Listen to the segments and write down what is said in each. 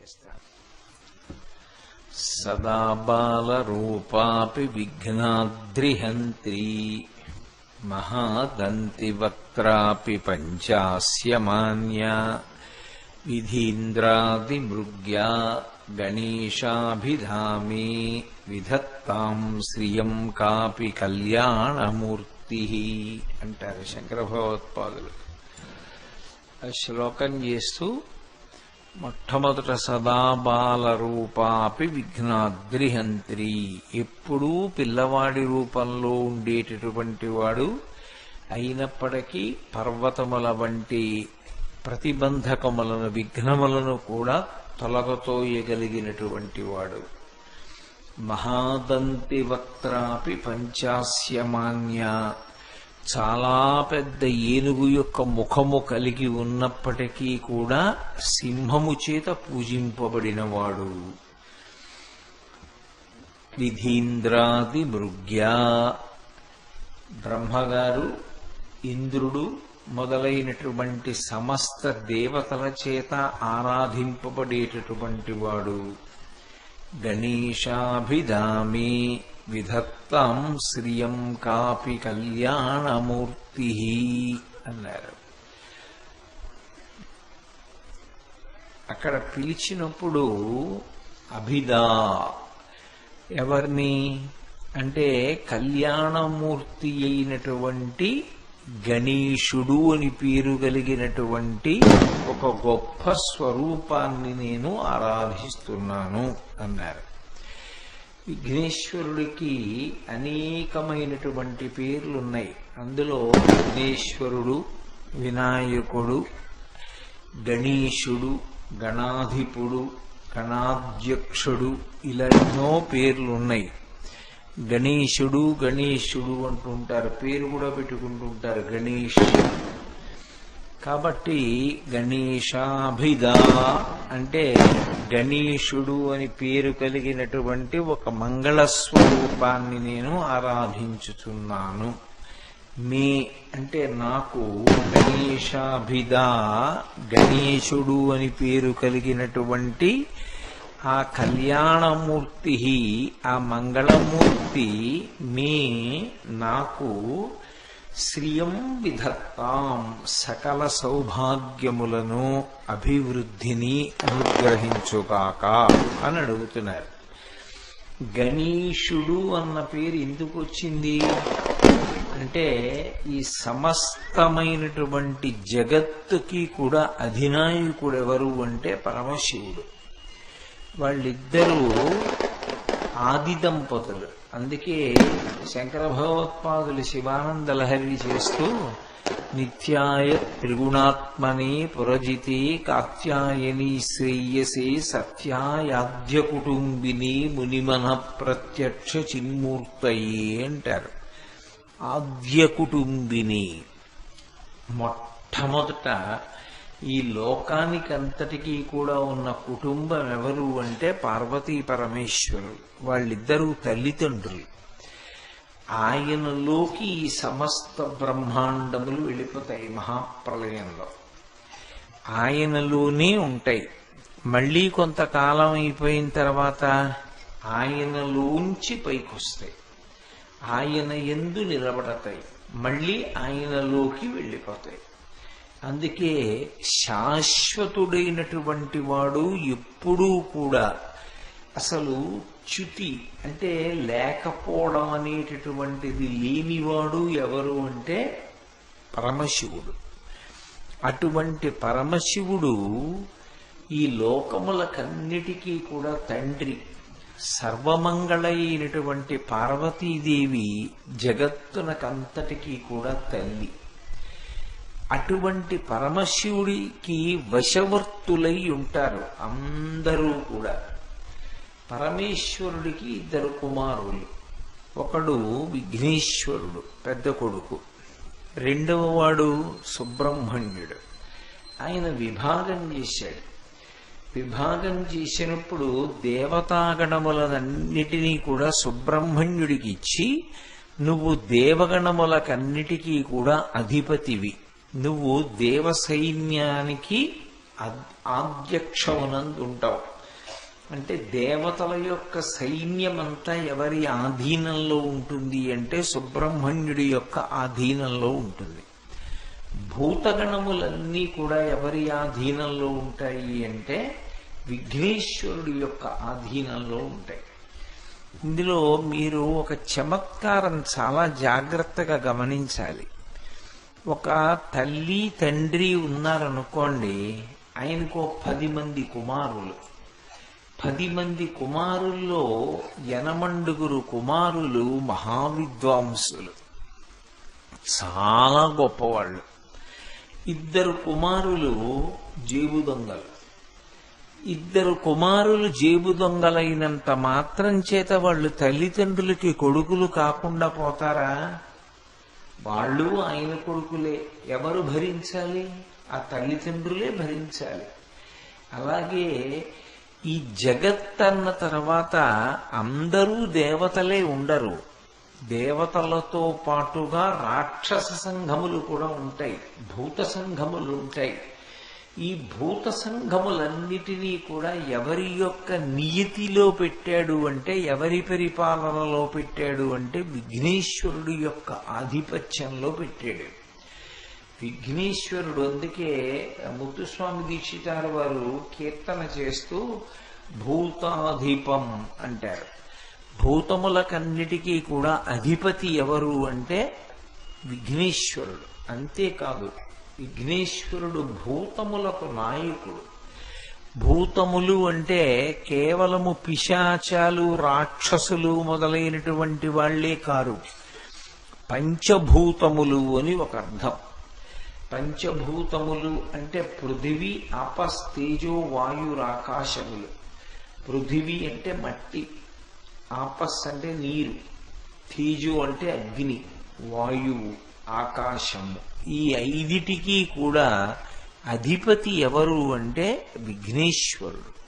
చేస్తాడు సదా బాలరూపాపి విఘ్నాద్రిహంత్రీ మహాదంతి వక్త్రాపి పంచాస్యమాన్యా విధీంద్రాదిమృగ్యా గణేశాభిధామే విధత్తాం శ్రియం కాపి కళ్యాణమూర్తి అంటారు శంకర భగవత్పాదులు శ్లోకం చేస్తూ మొట్టమొదట సదాబాల రూపాపి విఘ్నాద్రిహంత్రి. ఎప్పుడూ పిల్లవాడి రూపంలో ఉండేటటువంటి వాడు అయినప్పటికీ పర్వతముల వంటి ప్రతిబంధకములను విఘ్నములను కూడా తొలగతోయగలిగినటువంటి వాడు. మహాదంతి వక్త్రాపి పంచాస్యమాన్య. చాలా పెద్ద ఏనుగు యొక్క ముఖము కలిగి ఉన్నప్పటికీ కూడా సింహము చేత పూజింపబడినవాడు. విధీంద్రాది మృగ్యా బ్రహ్మగారు ఇంద్రుడు మొదలైనటువంటి సమస్త దేవతల చేత ఆరాధింపబడేటటువంటి వాడు. గణేశాభిధామే. విధత్తాం శ్రియం కాపి కళ్యాణమూర్తి అన్నారు. అక్కడ పిలిచినప్పుడు అభిదా ఎవరిని? అంటే కళ్యాణమూర్తి అయినటువంటి గణేశుడు అని పేరు కలిగినటువంటి ఒక గొప్ప స్వరూపాన్ని నేను ఆరాధిస్తున్నాను అన్నారు. విఘ్నేశ్వరుడికి అనేకమైనటువంటి పేర్లున్నాయి. అందులో విఘ్నేశ్వరుడు వినాయకుడు గణేశుడు గణాధిపుడు గణాధ్యక్షుడు ఇలా ఎన్నో పేర్లున్నాయి. గణేశుడు గణేశుడు అంటుంటారు. పేరు కూడా పెట్టుకుంటుంటారు. గణేశుడు కాబట్టి గణేశాభిధ అంటే గణేశుడు అని పేరు కలిగినటువంటి ఒక మంగళ స్వరూపాన్ని నేను ఆరాధించుతున్నాను మే అంటే నాకు గణేశాభిధ గణేశుడు అని పేరు కలిగినటువంటి ఆ కళ్యాణమూర్తి ఆ మంగళమూర్తి మీ నాకు శ్రియం విధత్తాం సకల సౌభాగ్యములను అభివృద్ధిని అనుగ్రహించుగాక అని అడుగుతున్నారు. గణేశుడు అన్న పేరు ఎందుకు వచ్చింది? అంటే ఈ సమస్తమైనటువంటి జగత్తుకి కూడా అధినాయకుడు ఎవరు అంటే పరమశివుడు. వాళ్ళిద్దరూ ఆది దంపతులు. అందుకే శంకర భగవత్పాదులు శివానంద లహరి చేస్తూ నిత్యాయ త్రిగుణాత్మని పురజితి కాత్యాయని శ్రేయసే సత్యాయాద్య కుటుంబిని మునిమన ప్రత్యక్ష చిన్మూర్తయి అంటారు. ఆద్య కుటుంబిని. మొట్టమొదట ఈ లోకానికంతటికీ కూడా ఉన్న కుటుంబం ఎవరు అంటే పార్వతీ పరమేశ్వరుడు. వాళ్ళిద్దరూ తల్లిదండ్రులు. ఆయనలోకి ఈ సమస్త బ్రహ్మాండములు వెళ్ళిపోతాయి మహాప్రలయంలో. ఆయనలోనే ఉంటాయి. మళ్ళీ కొంతకాలం అయిపోయిన తర్వాత ఆయనలోంచి పైకొస్తాయి. ఆయన ఎందు నిలబడతాయి. మళ్ళీ ఆయనలోకి వెళ్ళిపోతాయి. అందుకే శాశ్వతుడైనటువంటి వాడు ఎప్పుడూ కూడా అసలు చ్యుతి అంటే లేకపోవడం అనేటటువంటిది లేనివాడు ఎవరు అంటే పరమశివుడు. అటువంటి పరమశివుడు ఈ లోకములకన్నిటికీ కూడా తండ్రి. సర్వమంగళైనటువంటి పార్వతీదేవి జగత్తునకంతటికీ కూడా తల్లి. అటువంటి పరమశివుడికి వశవర్తులై ఉంటారు అందరూ కూడా. పరమేశ్వరుడికి ఇద్దరు కుమారులు. ఒకడు విఘ్నేశ్వరుడు పెద్ద కొడుకు. రెండవ వాడు సుబ్రహ్మణ్యుడు. ఆయన విభాగం చేశాడు. విభాగం చేసినప్పుడు దేవతాగణములనన్నిటినీ కూడా సుబ్రహ్మణ్యుడికి ఇచ్చి నువ్వు దేవగణములకన్నిటికీ కూడా అధిపతివి. నువ్వు దేవ సైన్యానికి ఆధ్యక్షమునందు ఉంటావు అంటే దేవతల యొక్క సైన్యమంతా ఎవరి ఆధీనంలో ఉంటుంది అంటే సుబ్రహ్మణ్యుడి యొక్క ఆధీనంలో ఉంటుంది. భూతగణములన్నీ కూడా ఎవరి ఆధీనంలో ఉంటాయి అంటే విఘ్నేశ్వరుడి యొక్క ఆధీనంలో ఉంటాయి. ఇందులో మీరు ఒక చమత్కారం చాలా జాగ్రత్తగా గమనించాలి. ఒక తల్లి తండ్రి ఉన్నారనుకోండి ఆయనకు పది మంది కుమారులు. పది మంది కుమారుల్లో యనమండుగురు కుమారులు మహావిద్వాంసులు. చాలా గొప్పవాళ్ళు. ఇద్దరు కుమారులు జేబు దొంగలు. ఇద్దరు కుమారులు జేబు దొంగలైనంత మాత్రం చేత వాళ్ళు తల్లిదండ్రులకి కొడుకులు కాకుండా పోతారా? వాళ్ళు ఆయన కొడుకులే. ఎవరు భరించాలి? ఆ తల్లిదండ్రులే భరించాలి. అలాగే ఈ జగత్ అన్న తర్వాత అందరూ దేవతలే ఉండరు. దేవతలతో పాటుగా రాక్షస సంఘములు కూడా ఉంటాయి. భూత సంఘములు ఉంటాయి. ఈ భూత సంఘములన్నిటినీ కూడా ఎవరి యొక్క నియతిలో పెట్టాడు అంటే ఎవరి పరిపాలనలో పెట్టాడు అంటే విఘ్నేశ్వరుడు యొక్క ఆధిపత్యంలో పెట్టాడు. విఘ్నేశ్వరుడు అందుకే ముత్తుస్వామి దీక్షితారు వారు కీర్తన చేస్తూ భూతాధిపం అంటారు. భూతములకన్నిటికీ కూడా అధిపతి ఎవరు అంటే విఘ్నేశ్వరుడు. అంతేకాదు. విఘ్నేశ్వరుడు భూతములకు నాయకుడు. భూతములు అంటే కేవలము పిశాచాలు రాక్షసులు మొదలైనటువంటి వాళ్ళే కారు. పంచభూతములు అని ఒక అర్థం. పంచభూతములు అంటే పృథివీ ఆపస్ తేజో వాయురాకాశములు పృథివీ అంటే మట్టి ఆపస్ అంటే నీరు తేజు అంటే అగ్ని వాయువు. ఆకాశము. ఈ ఐదిటికి కూడా అధిపతి ఎవరు అంటే విఘ్నేశ్వరుడు.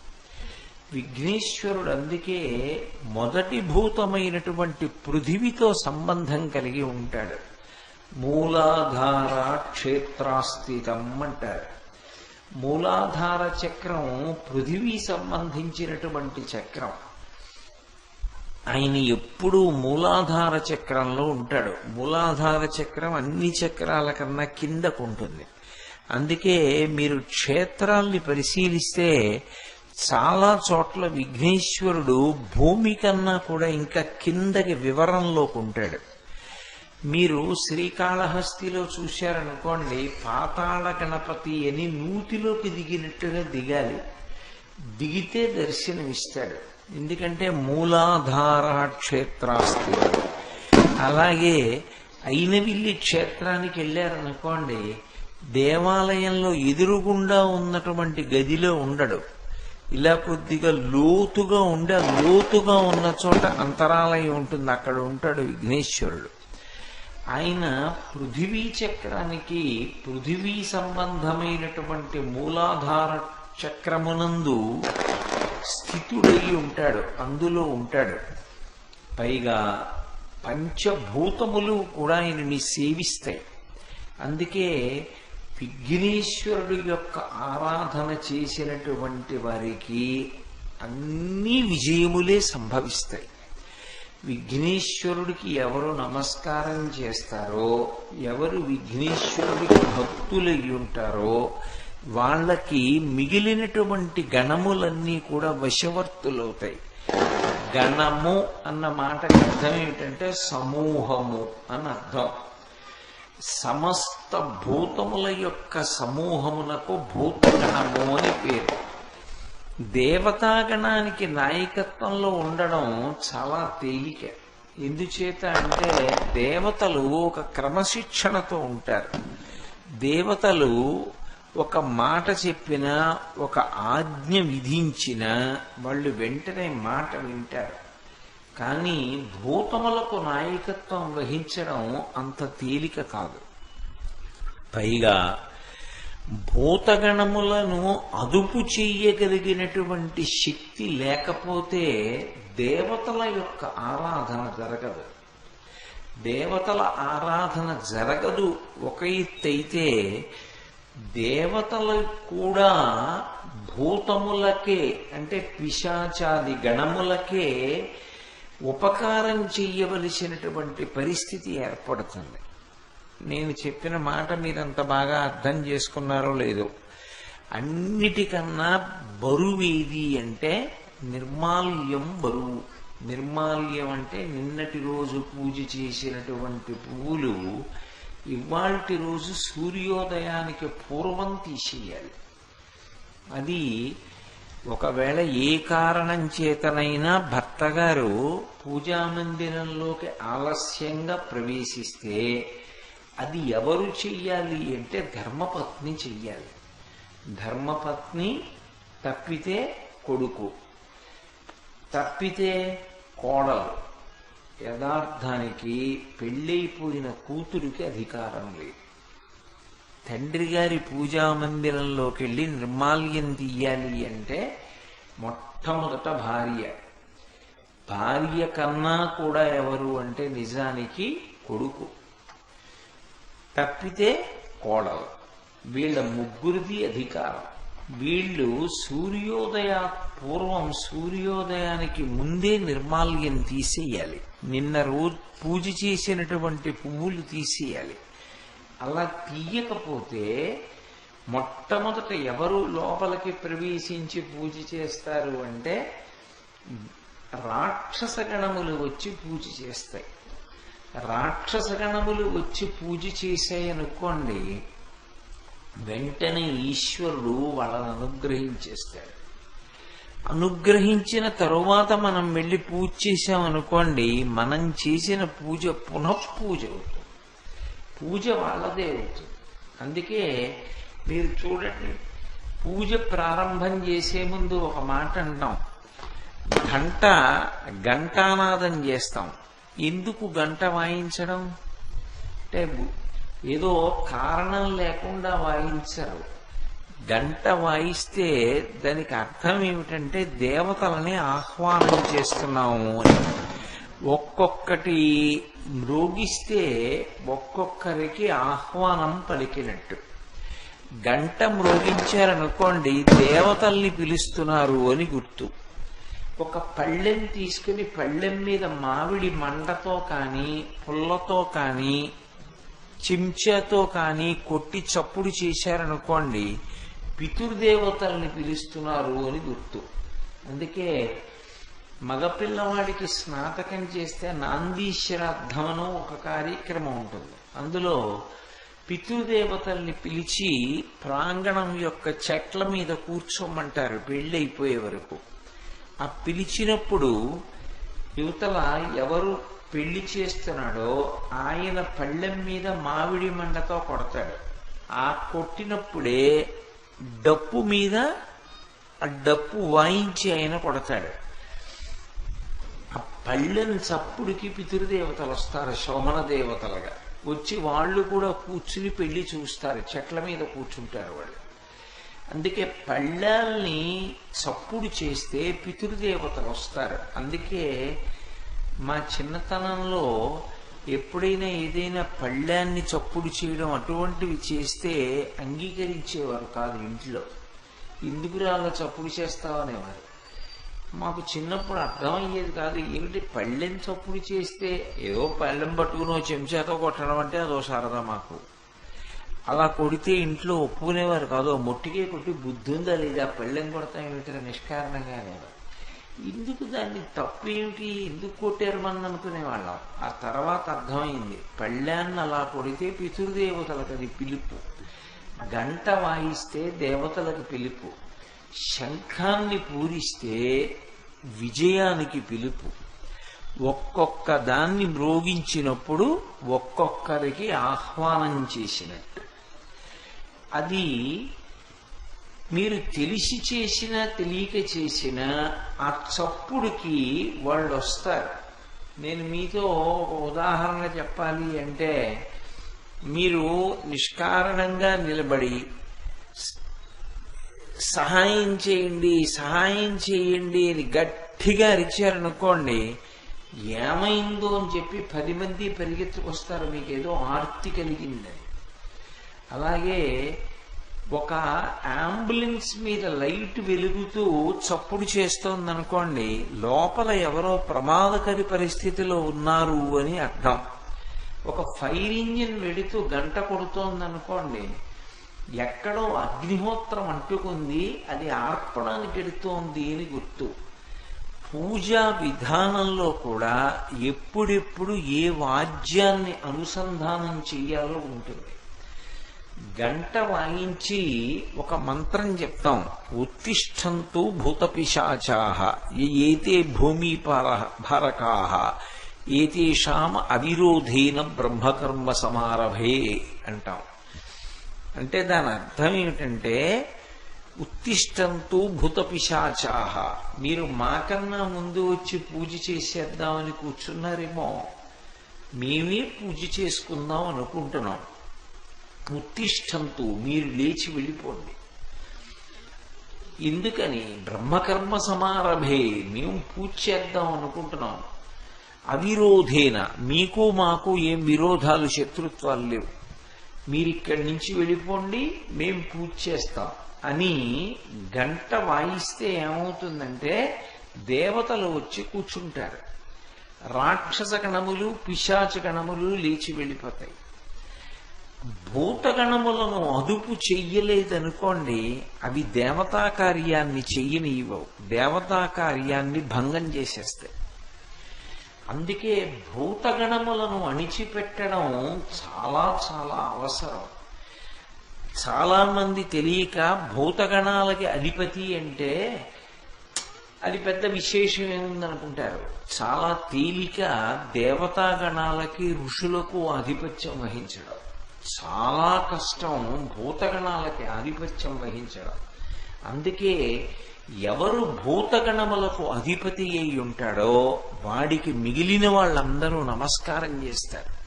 విఘ్నేశ్వరుడు అందుకే మొదటి భూతమైనటువంటి పృథివితో సంబంధం కలిగి ఉంటాడు. మూలాధార క్షేత్రాస్థితం అంటారు. మూలాధార చక్రం పృథివీ సంబంధించినటువంటి చక్రం. ఆయన ఎప్పుడూ మూలాధార చక్రంలో ఉంటాడు. మూలాధార చక్రం అన్ని చక్రాల కన్నా కిందకుంటుంది. అందుకే మీరు క్షేత్రాల్ని పరిశీలిస్తే చాలా చోట్ల విఘ్నేశ్వరుడు భూమి కన్నా కూడా ఇంకా కిందకి వివరంలోకి ఉంటాడు. మీరు శ్రీకాళహస్తిలో చూశారనుకోండి పాతాళ గణపతి అని నూతిలోకి దిగినట్టుగా దిగాలి. దిగితే దర్శనమిస్తాడు. ఎందుకంటే మూలాధార క్షేత్రాస్తి. అలాగే అయినవిల్లి క్షేత్రానికి వెళ్ళారనుకోండి దేవాలయంలో ఎదురుగుండా ఉన్నటువంటి గదిలో ఉండడు. ఇలా కొద్దిగా లోతుగా ఉండి ఆ లోతుగా ఉన్న చోట అంతరాలయం ఉంటుంది. అక్కడ ఉంటాడు విఘ్నేశ్వరుడు. ఆయన పృథివీ చక్రానికి పృథివీ సంబంధమైనటువంటి మూలాధార చక్రమునందు స్థితుడై ఉంటాడు అందులో ఉంటాడు. పైగా పంచభూతములు కూడా ఆయనని సేవిస్తాయి. అందుకే విఘ్నేశ్వరుడు యొక్క ఆరాధన చేసినటువంటి వారికి అన్ని విజయములే సంభవిస్తాయి. విఘ్నేశ్వరుడికి ఎవరు నమస్కారం చేస్తారో ఎవరు విఘ్నేశ్వరుడికి భక్తులై ఉంటారో వాళ్ళకి మిగిలినటువంటి గణములన్నీ కూడా వశవర్తులవుతాయి. గణము అన్న మాటకి అర్థం ఏమిటంటే సమూహము అని అర్థం. సమస్త భూతముల యొక్క సమూహమునకు భూతగణము అని పేరు. దేవతాగణానికి నాయకత్వంలో ఉండడం చాలా తేలిక. ఎందుచేత అంటే దేవతలు ఒక క్రమశిక్షణతో ఉంటారు. దేవతలు ఒక మాట చెప్పినా ఒక ఆజ్ఞ విధించినా వాళ్ళు వెంటనే మాట వింటారు. కానీ భూతములకు నాయకత్వం వహించడం అంత తేలిక కాదు. పైగా భూతగణములను అదుపు చెయ్యగలిగినటువంటి శక్తి లేకపోతే దేవతల యొక్క ఆరాధన జరగదు. దేవతల ఆరాధన జరగదు. ఒక ఎత్తైతే దేవతలు కూడా భూతములకే అంటే పిశాచాది గణములకే ఉపకారం చెయ్యవలసినటువంటి పరిస్థితి ఏర్పడుతుంది. నేను చెప్పిన మాట మీరంత బాగా అర్థం చేసుకున్నారో లేదో. అన్నిటికన్నా బరువేది అంటే నిర్మాల్యం బరువు. నిర్మాల్యం అంటే నిన్నటి రోజు పూజ చేసినటువంటి పువ్వులు ఇవాల్టి రోజు సూర్యోదయానికి పూర్వం తీసేయాలి. అది ఒకవేళ ఏ కారణం చేతనైనా భర్త గారు పూజా మందిరంలోకి ఆలస్యంగా ప్రవేశిస్తే అది ఎవరు చెయ్యాలి అంటే ధర్మపత్ని చెయ్యాలి. ధర్మపత్ని తప్పితే కొడుకు తప్పితే కోడలు. యథార్థానికి పెళ్ళైపోయిన కూతురికి అధికారం లేదు. తండ్రి గారి పూజామందిరంలోకి వెళ్ళి నిర్మాల్యం తీయాలి అంటే మొట్టమొదట భార్య. భార్య కన్నా కూడా ఎవరు అంటే నిజానికి కొడుకు. తప్పితే కోడలు. వీళ్ళ ముగ్గురిది అధికారం. వీళ్ళు సూర్యోదయ పూర్వం సూర్యోదయానికి ముందే నిర్మాల్యం తీసేయాలి. నిన్న రోజు పూజ చేసినటువంటి పువ్వులు తీసేయాలి. అలా తీయకపోతే మొట్టమొదట ఎవరు లోపలికి ప్రవేశించి పూజ చేస్తారు అంటే రాక్షస గణములు వచ్చి పూజ చేస్తాయి. రాక్షస గణములు వచ్చి పూజ చేశాయనుకోండి వెంటనే ఈశ్వరుడు వాళ్ళని అనుగ్రహించేస్తాడు. అనుగ్రహించిన తరువాత మనం వెళ్ళి పూజ చేశామనుకోండి మనం చేసిన పూజ పునఃపూజ అవుతుంది. పూజ వాళ్ళదే అవుతుంది. అందుకే మీరు చూడండి పూజ ప్రారంభం చేసే ముందు ఒక మాట అంటాం. గంట గంటానాదం చేస్తాం. ఎందుకు గంట వాయించడం? అంటే ఏదో కారణం లేకుండా వాయించరు. గంట వాయిస్తే దానికి అర్థం ఏమిటంటే దేవతలని ఆహ్వానం చేస్తున్నాము అని. ఒక్కొక్కటి మ్రోగిస్తే ఒక్కొక్కరికి ఆహ్వానం పలికినట్టు. గంట మ్రోగించారనుకోండి దేవతల్ని పిలుస్తున్నారు అని గుర్తు. ఒక పళ్ళెం తీసుకుని పళ్ళెం మీద మామిడి మండతో కానీ పుల్లతో కానీ చెంచాతో కానీ కొట్టి చప్పుడు చేశారనుకోండి పితృదేవతల్ని పిలుస్తున్నారు అని గుర్తు. అందుకే మగపిల్లవాడికి స్నాతకం చేస్తే నాందీశ్వరార్థం ఒక కార్యక్రమం ఉంటుంది. అందులో పితృదేవతల్ని పిలిచి ప్రాంగణం యొక్క చెట్ల మీద కూర్చోమంటారు పెళ్ళైపోయే వరకు. ఆ పిలిచినప్పుడు యువతల ఎవరు పెళ్ళి చేస్తున్నాడో ఆయన పళ్ళెం మీద మామిడి మండతో కొడతాడు. ఆ కొట్టినప్పుడే డప్పు మీద ఆ డప్పు వాయించి ఆయన కొడతాడు. ఆ పళ్ళెని చప్పుడికి పితృదేవతలు వస్తారు శోమన దేవతలుగా. వచ్చి వాళ్ళు కూడా కూర్చుని పెళ్ళి చూస్తారు చెట్ల మీద కూర్చుంటారు వాళ్ళు. అందుకే పళ్ళాల్ని చప్పుడు చేస్తే పితృదేవతలు వస్తారు. అందుకే మా చిన్నతనంలో ఎప్పుడైనా ఏదైనా పళ్ళాన్ని చప్పుడు చేయడం అటువంటివి చేస్తే అంగీకరించేవారు కాదు ఇంట్లో. ఎందుకు అలా చప్పుడు చేస్తావనేవారు మాకు చిన్నప్పుడు అర్థమయ్యేది కాదు ఏమిటి పళ్ళెం చప్పుడు చేస్తే ఏదో పళ్ళెం పట్టుకుని చెంచాతో కొట్టడం అంటే అదో సరదా మాకు. అలా కొడితే ఇంట్లో ఒప్పుకునేవారు కాదు మొట్టికే కొట్టి బుద్ధి ఉందా లేదా పళ్ళెం కొడతాం ఏమిటి నిష్కారణంగా అనేవారు. ఎందుకు దాన్ని తప్పు ఏమిటి ఎందుకు కొట్టారు మనం అనుకునేవాళ్ళం. ఆ తర్వాత అర్థమైంది. పళ్ళాన్ని అలా కొడితే పితృదేవతలకు అది పిలుపు. గంట వాయిస్తే దేవతలకు పిలుపు. శంఖాన్ని పూరిస్తే విజయానికి పిలుపు. ఒక్కొక్క దాన్ని మ్రోగించినప్పుడు ఒక్కొక్కరికి ఆహ్వానం చేసినట్టు. అది మీరు తెలిసి చేసినా తెలియక చేసినా ఆ చప్పుడుకి వాళ్ళు వస్తారు. నేను మీతో ఉదాహరణ చెప్పాలి అంటే మీరు నిష్కారణంగా నిలబడి సహాయం చేయండి సహాయం చేయండి అని గట్టిగా అరిచారనుకోండి ఏమైందో అని చెప్పి పది మంది పరిగెత్తుకొస్తారు మీకు ఏదో ఆర్తి కలిగిందని. అలాగే ఒక అంబులెన్స్ మీద లైట్ వెలుగుతూ చప్పుడు చేస్తోందనుకోండి లోపల ఎవరో ప్రమాదకరి పరిస్థితిలో ఉన్నారు అని అర్థం. ఒక ఫైర్ ఇంజిన్ వెడుతూ గంట కొడుతోంది అనుకోండి ఎక్కడో అగ్నిహోత్రం అంటుకుంది అది ఆర్పడానికి ఎడుతోంది అని గుర్తు. పూజా విధానంలో కూడా ఎప్పుడెప్పుడు ఏ వాద్యాన్ని అనుసంధానం చెయ్యాలో ఉంటుంది. గంట వాయించి ఒక మంత్రం చెప్తాం. ఉత్తిష్టంతు భూత పిశాచాహ ఏతే భూమి భారకాహ ఏతేషాం అవిరోధేన బ్రహ్మకర్మ సమారభే అంటాం. అంటే దాని అర్థం ఏమిటంటే ఉత్తిష్టంతు భూత పిశాచాహ మీరు మాకన్నా ముందు వచ్చి పూజ చేసేద్దామని కూర్చున్నారేమో. మేమే పూజ చేసుకుందాం అనుకుంటున్నాం. ఉత్తిష్టంతు మీరు లేచి వెళ్ళిపోండి. ఎందుకని? బ్రహ్మకర్మ సమారభే మేము పూజ చేద్దాం అనుకుంటున్నాం. అవిరోధేన మీకు మాకు ఏం విరోధాలు శత్రుత్వాలు లేవు. మీరు ఇక్కడి నుంచి వెళ్ళిపోండి మేం పూజ చేస్తాం. అని గంట వాయిస్తే ఏమవుతుందంటే దేవతలు వచ్చి కూర్చుంటారు. రాక్షస గణములు పిశాచ గణములు లేచి వెళ్ళిపోతాయి. భూతగణములను అదుపు చెయ్యలేదనుకోండి అవి దేవతా కార్యాన్ని చెయ్యనివ్వవు దేవతా కార్యాన్ని భంగం చేసేస్తాయి. అందుకే భూతగణములను అణిచిపెట్టడం చాలా చాలా అవసరం. చాలామంది తెలియక భూతగణాలకి అధిపతి అంటే అది పెద్ద విశేషం ఏముందనుకుంటారు? చాలా తేలిక దేవతాగణాలకి ఋషులకు ఆధిపత్యం వహించడం. చాలా కష్టం భూతగణాలకి ఆధిపత్యం వహించడం. అందుకే ఎవరు భూతగణములకు అధిపతి అయి ఉంటాడో వాడికి మిగిలిన వాళ్ళందరూ నమస్కారం చేస్తారు.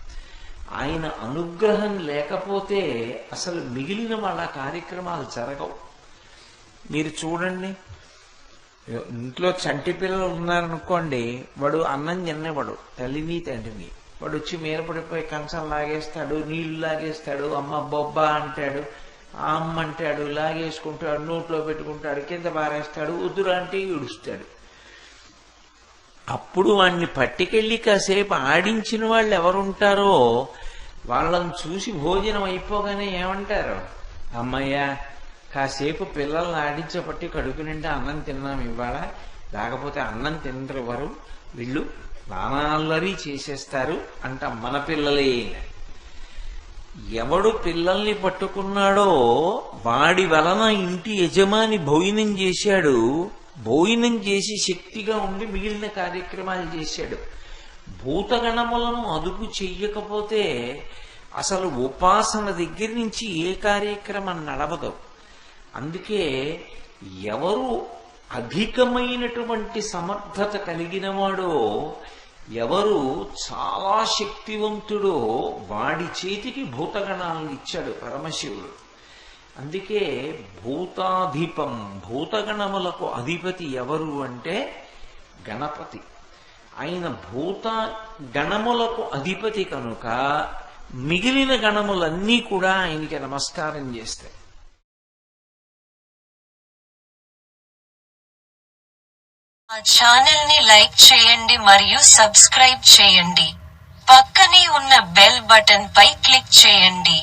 ఆయన అనుగ్రహం లేకపోతే అసలు మిగిలిన వాళ్ళ కార్యక్రమాలు జరగవు. మీరు చూడండి ఇంట్లో చంటి పిల్లలు ఉన్నారనుకోండి వాడు అన్నం తినేవాడు తల్లిని తండ్రిని. వాడు వచ్చి మీరపడిపోయి కంచం లాగేస్తాడు నీళ్ళు లాగేస్తాడు అమ్మ బొబ్బ అంటాడు అమ్మ అంటాడు లాగేసుకుంటాడు నోట్లో పెట్టుకుంటాడు కింద పారేస్తాడు ఉదురు అంటే ఈడుస్తాడు. అప్పుడు వాణ్ణి పట్టుకెళ్ళి కాసేపు ఆడించిన వాళ్ళు ఎవరుంటారో వాళ్ళని చూసి భోజనం అయిపోగానే ఏమంటారు? అమ్మయ్యా కాసేపు పిల్లల్ని ఆడించబట్టి కడుపు నిండా అన్నం తిన్నాం ఇవాళ లేకపోతే అన్నం తినరు వారు వీళ్ళు నానాల్లరి చేసేస్తారు అంట మన పిల్లలే. ఎవడు పిల్లల్ని పట్టుకున్నాడో వాడి వలన ఇంటి యజమాని భోజనం చేశాడు భోజనం చేసి శక్తిగా ఉండి మిగిలిన కార్యక్రమాలు చేశాడు. భూతగణములను అదుపు చెయ్యకపోతే అసలు ఉపాసన దగ్గర నుంచి ఏ కార్యక్రమం నడవదు. అందుకే ఎవరు అధికమైనటువంటి సమర్థత కలిగిన వాడో ఎవరు చాలా శక్తివంతుడో వాడి చేతికి భూతగణాలను ఇచ్చాడు పరమశివుడు. అందుకే భూతాధిపం భూతగణములకు అధిపతి ఎవరు అంటే గణపతి. ఆయన భూత గణములకు అధిపతి కనుక మిగిలిన గణములన్నీ కూడా ఆయనకి నమస్కారం చేస్తాయి. మా ఛానల్ని లైక్ చేయండి మరియు సబ్స్క్రైబ్ చేయండి. పక్కనే ఉన్న బెల్ బటన్ పై క్లిక్ చేయండి.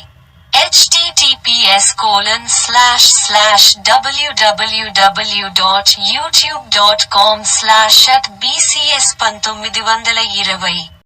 https colon slash slash www dot YouTube dot com slash at BCS పంతొమ్మిది వందల ఇరవై.